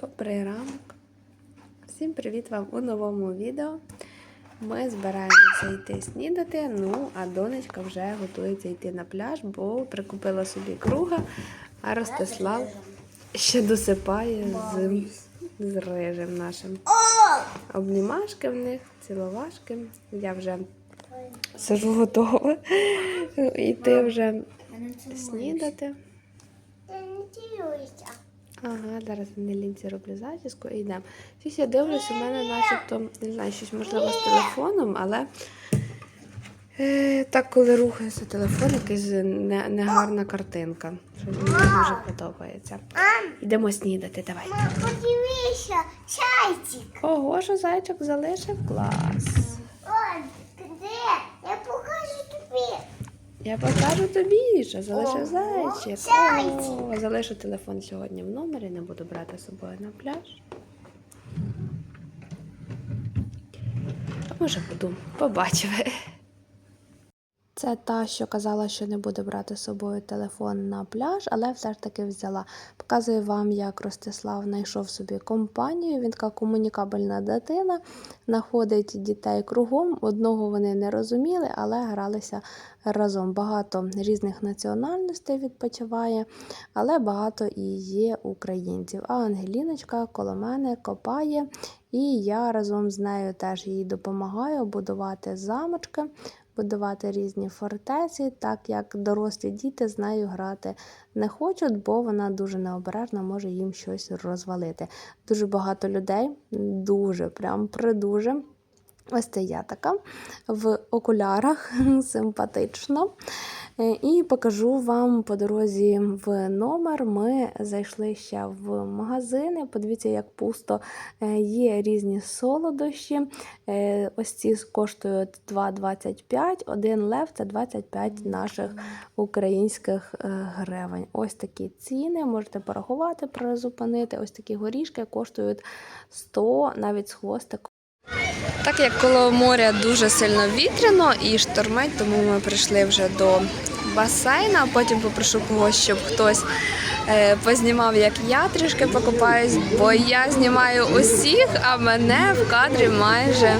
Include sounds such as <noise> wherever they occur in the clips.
Добрий ранок. Всім привіт вам у новому відео. Ми збираємося йти снідати. Ну, а донечка вже готується йти на пляж, бо прикупила собі круга, а Ростислав ще досипає з, з рижем нашим. Обнімашки в них, ціловашки. Я вже сижу готова йти вже снідати. Ага, зараз на лінці роблю зачіску і йдемо. Щось я дивлюсь, у мене начебто, не знаю, щось можливо з телефоном, але е, так, коли рухається телефон, якась не, негарна картинка. Що мені дуже подобається. Йдемо снідати, давай. Мам, подивися, чайчик. Ого, що зайчик залишив клас. Он, де? Я покажу тобі. Я покажу тобі, що залишив зайчик. О, залишу телефон сьогодні в номері, не буду брати з собою на пляж. А може буду, побачив. Це та, що казала, що не буде брати з собою телефон на пляж, але все ж таки взяла. Показую вам, як Ростислав знайшов собі компанію. Він така комунікабельна дитина, знаходить дітей кругом. Одного вони не розуміли, але гралися разом. Багато різних національностей відпочиває, але багато і є українців. А Ангеліночка коло мене копає, і я разом з нею теж їй допомагаю будувати замочки будувати різні фортеці, так як дорослі діти з нею грати не хочуть, бо вона дуже необережна, може їм щось розвалити. Дуже багато людей, дуже, прям придуже. Ось це я така в окулярах <laughs> симпатично. Е, І покажу вам по дорозі в номер. Ми зайшли ще в магазини. Подивіться, як пусто Е, є різні солодощі. Е, Ось ці коштують 2,25, один лев це 25 наших українських гривень. Ось такі ціни. Можете порахувати, призупинити. Ось такі горішки коштують 100 навіть з хвостиком. Так як коло моря дуже сильно вітряно і штормить, тому ми прийшли вже до басейна. Потім попрошу когось, щоб хтось е, познімав, як я трішки покупаюсь, бо я знімаю усіх, а мене в кадрі майже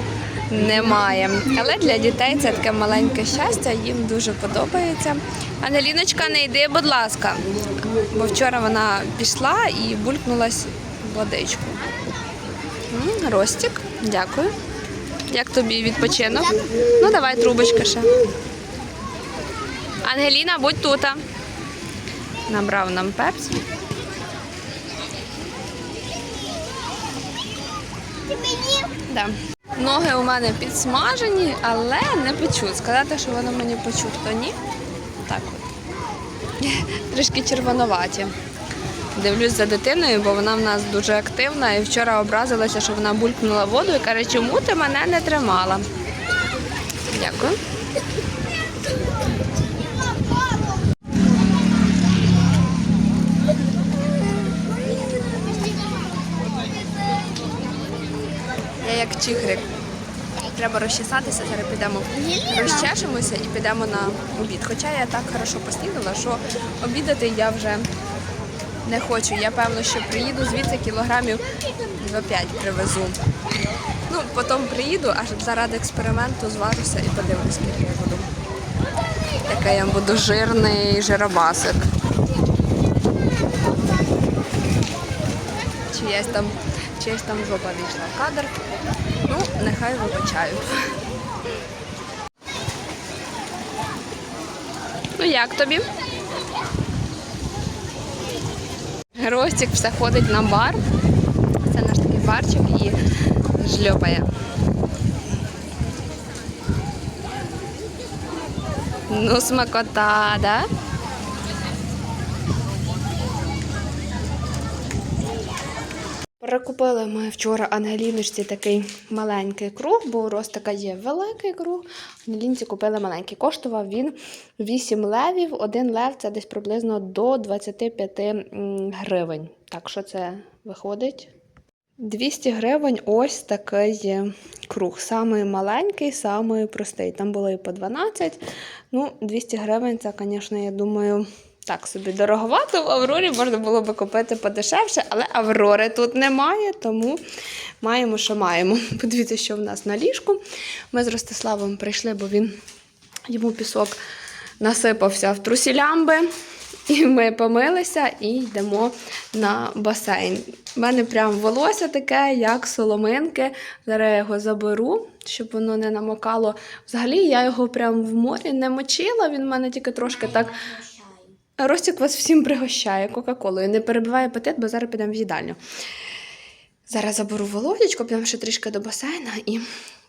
немає. Але для дітей це таке маленьке щастя, їм дуже подобається. Ангеліночка, не йди, будь ласка, бо вчора вона пішла і булькнулась водичку. Ростик, дякую. Як тобі відпочинок? Ну, давай трубочка ще. Ангеліна, будь тут. Набрав нам пепсі. Да. Ноги у мене підсмажені, але не печу. Сказати, що воно мені печу, то ні. Так от. <laughs> Трішки червонуваті. Дивлюсь за дитиною, бо вона в нас дуже активна і вчора образилася, що вона булькнула воду і каже, чому ти мене не тримала. Дякую. Я як чихрик. Треба розчесатися, зараз підемо розчешемося і підемо на обід. Хоча я так хорошо поснідала, що обідати я вже не хочу. Я певно, що приїду звідси кілограмів за 5 привезу. Ну, потім приїду, аж заради експерименту зважуся і подивлюсь, скільки я буду. Який я буду жирний жиробасик. Чиясь там, чиясь там жопа вийшла в кадр. Ну, нехай вибачають. Ну як тобі? Ростик все ходить на бар. Це наш такий барчик і жльопає. Ну, смакота, да? Перекупили ми вчора Ангеліночці такий маленький круг, бо у Ростика є великий круг. Ангелінці купили маленький. Коштував він 8 левів. Один лев це десь приблизно до 25 гривень. Так що це виходить? 200 гривень ось такий круг. Самий маленький, самий простий. Там було і по 12. Ну, 200 гривень це, звісно, я думаю, так собі дороговато. В Аврорі можна було би купити подешевше, але Аврори тут немає, тому маємо, що маємо. <laughs> Подивіться, що в нас на ліжку. Ми з Ростиславом прийшли, бо він йому пісок насипався в трусілямби. І ми помилися і йдемо на басейн. У мене прям волосся таке, як соломинки. Зараз я його заберу, щоб воно не намокало. Взагалі я його прям в морі не мочила. Він в мене тільки трошки так. Ростік вас всім пригощає Кока-Колою. Не перебиває апетит, бо зараз підемо в їдальню. Зараз заберу володечко, підемо ще трішки до басейна і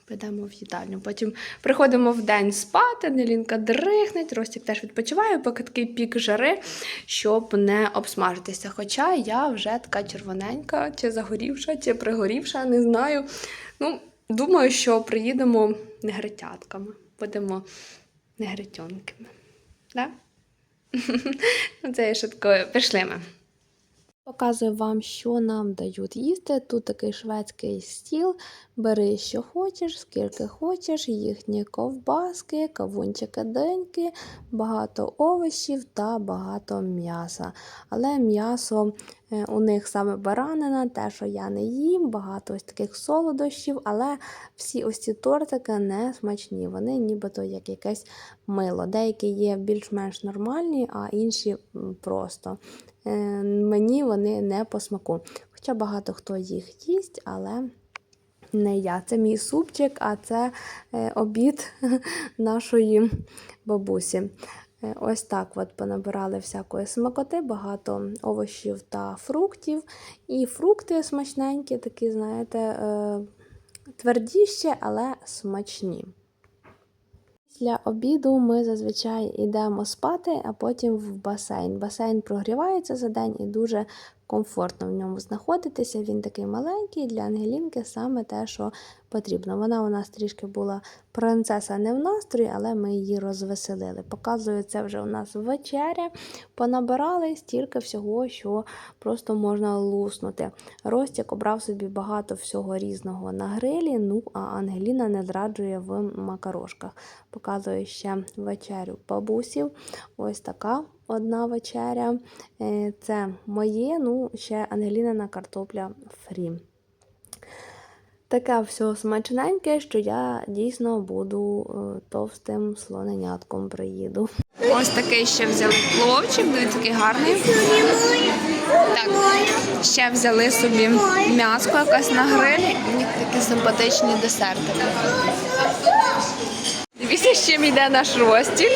підемо в їдальню. Потім приходимо в день спати, Нелінка дрихнеть, Ростік теж відпочиває, поки такий пік жари, щоб не обсмажитися. Хоча я вже така червоненька, чи загорівша, чи пригорівша, не знаю. Ну, думаю, що приїдемо негритятками, будемо негритьонками. Да? <laughs> Ну, Це я шуткую. Пішли ми. Показую вам, що нам дають їсти. Тут такий шведський стіл. Бери, що хочеш, скільки хочеш, їхні ковбаски, кавунчики деньки, багато овочів та багато м'яса. Але м'ясо у них саме баранина, те, що я не їм, багато ось таких солодощів, але всі ось ці тортики не смачні. Вони нібито як якесь мило. Деякі є більш-менш нормальні, а інші просто. Е, Мені вони не по смаку. Хоча багато хто їх їсть, але не я. Це мій супчик, а це е, обід <laughs> нашої бабусі. Е, Ось так от понабирали всякої смакоти, багато овочів та фруктів. І фрукти смачненькі, такі, знаєте, е, твердіші, але смачні. Після обіду ми зазвичай йдемо спати, а потім в басейн. Басейн прогрівається за день і дуже комфортно в ньому знаходитися. Він такий маленький для Ангелінки саме те, що потрібно. Вона у нас трішки була принцеса не в настрої, але ми її розвеселили. Показую, це вже у нас вечеря. Понабирали стільки всього, що просто можна луснути. Ростік обрав собі багато всього різного на грилі, ну а Ангеліна не зраджує в макарошках. Показую ще вечерю бабусів. Ось така одна вечеря. Е, Це моє, ну, ще Ангелінина картопля фрі. Таке все смачненьке, що я дійсно буду е, товстим слоненятком приїду. Ось такий ще взяли пловчик, дивіться, такий гарний. Так, ще взяли собі м'яско якесь на грилі. У такі симпатичні десертики. Дивіться, з чим йде наш ростік.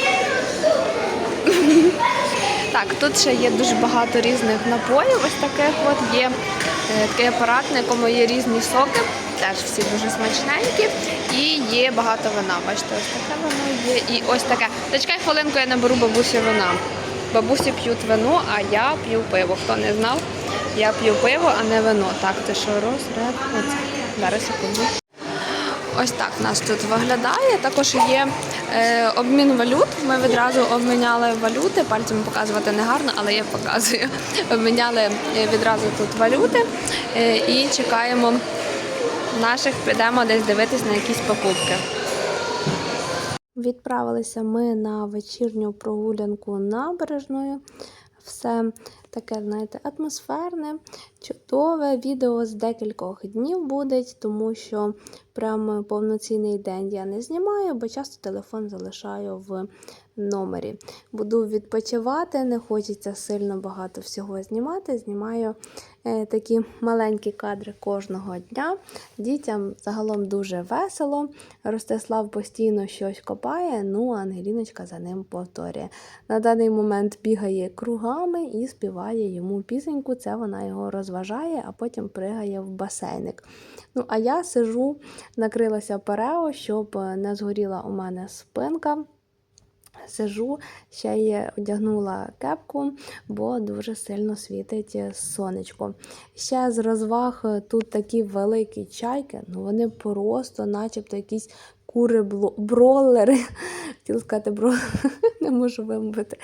Так, тут ще є дуже багато різних напоїв. Ось таких от є е, такий апарат, на якому є різні соки, теж всі дуже смачненькі. І є багато вина. Бачите, ось таке воно є. І ось таке. Зачекай хвилинку, я наберу бабусі вина. Бабусі п'ють вино, а я п'ю пиво. Хто не знав, я п'ю пиво, а не вино. Так, це що розряд? Зараз секунду. Ось так нас тут виглядає. Також є е, обмін валют. Ми відразу обміняли валюти. Пальцем показувати не гарно, але я показую. Обміняли е, відразу тут валюти е, і чекаємо наших. Підемо десь дивитись на якісь покупки. Відправилися ми на вечірню прогулянку набережною. Все таке, знаєте, атмосферне, чудове відео з декількох днів буде, тому що прям повноцінний день я не знімаю, бо часто телефон залишаю в номері. Буду відпочивати, не хочеться сильно багато всього знімати. Знімаю такі маленькі кадри кожного дня. Дітям загалом дуже весело. Ростислав постійно щось копає, ну а Ангеліночка за ним повторює. На даний момент бігає кругами і співає йому пісеньку. Це вона його розважає, а потім пригає в басейник. Ну, а я сижу, накрилася парео, щоб не згоріла у мене спинка. Сижу, ще й одягнула кепку, бо дуже сильно світить сонечко. Ще з розваг тут такі великі чайки, ну вони просто, начебто, якісь кури бролери. <laughs> Хотіла сказати, бро, <laughs> не можу вимовити.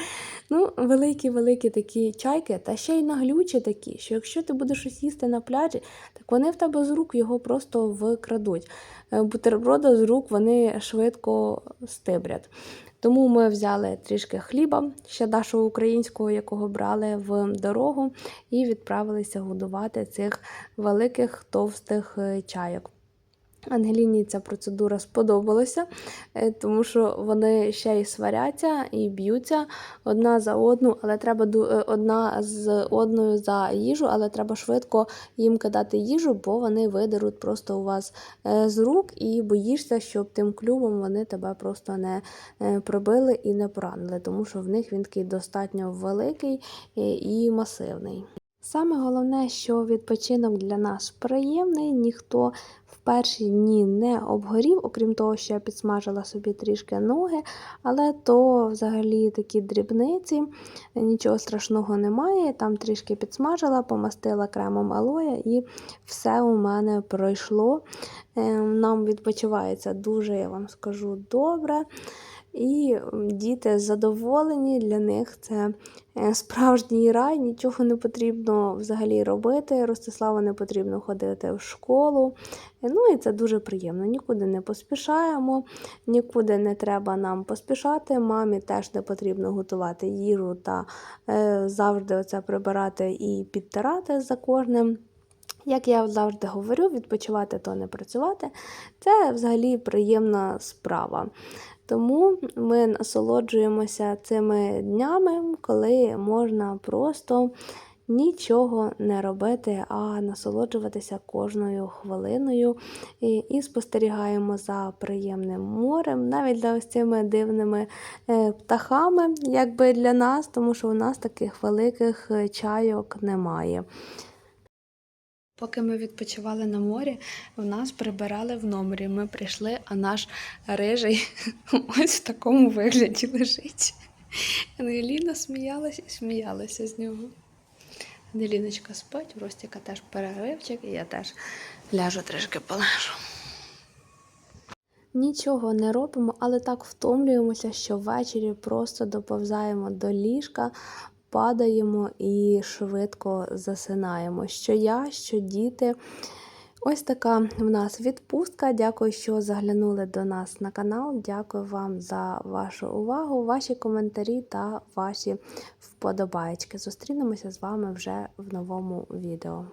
Ну, великі-великі такі чайки, та ще й наглючі такі, що якщо ти будеш щось їсти на пляжі, так вони в тебе з рук його просто викрадуть. Е, Бутерброда з рук вони швидко стибрять. Тому ми взяли трішки хліба, ще нашого українського, якого брали в дорогу, і відправилися годувати цих великих товстих е, чайок. Ангеліні ця процедура сподобалася, е, тому що вони ще й сваряться і б'ються одна за одну, але треба е, одна з одною за їжу, але треба швидко їм кидати їжу, бо вони видеруть просто у вас е, з рук і боїшся, щоб тим клювом вони тебе просто не пробили і не поранили, тому що в них він такий достатньо великий і масивний. Саме головне, що відпочинок для нас приємний, ніхто в перші дні не обгорів, окрім того, що я підсмажила собі трішки ноги, але то взагалі такі дрібниці, нічого страшного немає. Там трішки підсмажила, помастила кремом алоя і все у мене пройшло. Е, Нам відпочивається дуже, я вам скажу, добре. І діти задоволені, для них це справжній рай, нічого не потрібно взагалі робити. Ростиславу не потрібно ходити в школу. Е, Ну і це дуже приємно. Нікуди не поспішаємо, нікуди не треба нам поспішати. Мамі теж не потрібно готувати їжу та е, завжди оце прибирати і підтирати за кожним. Як я завжди говорю, відпочивати то не працювати це взагалі приємна справа. Тому ми насолоджуємося цими днями, коли можна просто нічого не робити, а насолоджуватися кожною хвилиною і, і спостерігаємо за приємним морем, навіть за ось цими дивними е, птахами, якби для нас, тому що у нас таких великих е, чайок немає. Поки ми відпочивали на морі, в нас прибирали в номері. Ми прийшли, а наш рижий <laughs> ось в такому вигляді лежить. Ангеліна сміялася і сміялася з нього. Ангеліночка спить, у Ростіка теж переривчик, і я теж ляжу трішки полежу. Нічого не робимо, але так втомлюємося, що ввечері просто доповзаємо до ліжка, падаємо і швидко засинаємо. Що я, що діти. Ось така в нас відпустка. Дякую, що заглянули до нас на канал. Дякую вам за вашу увагу, ваші коментарі та ваші вподобайки. Зустрінемося з вами вже в новому відео.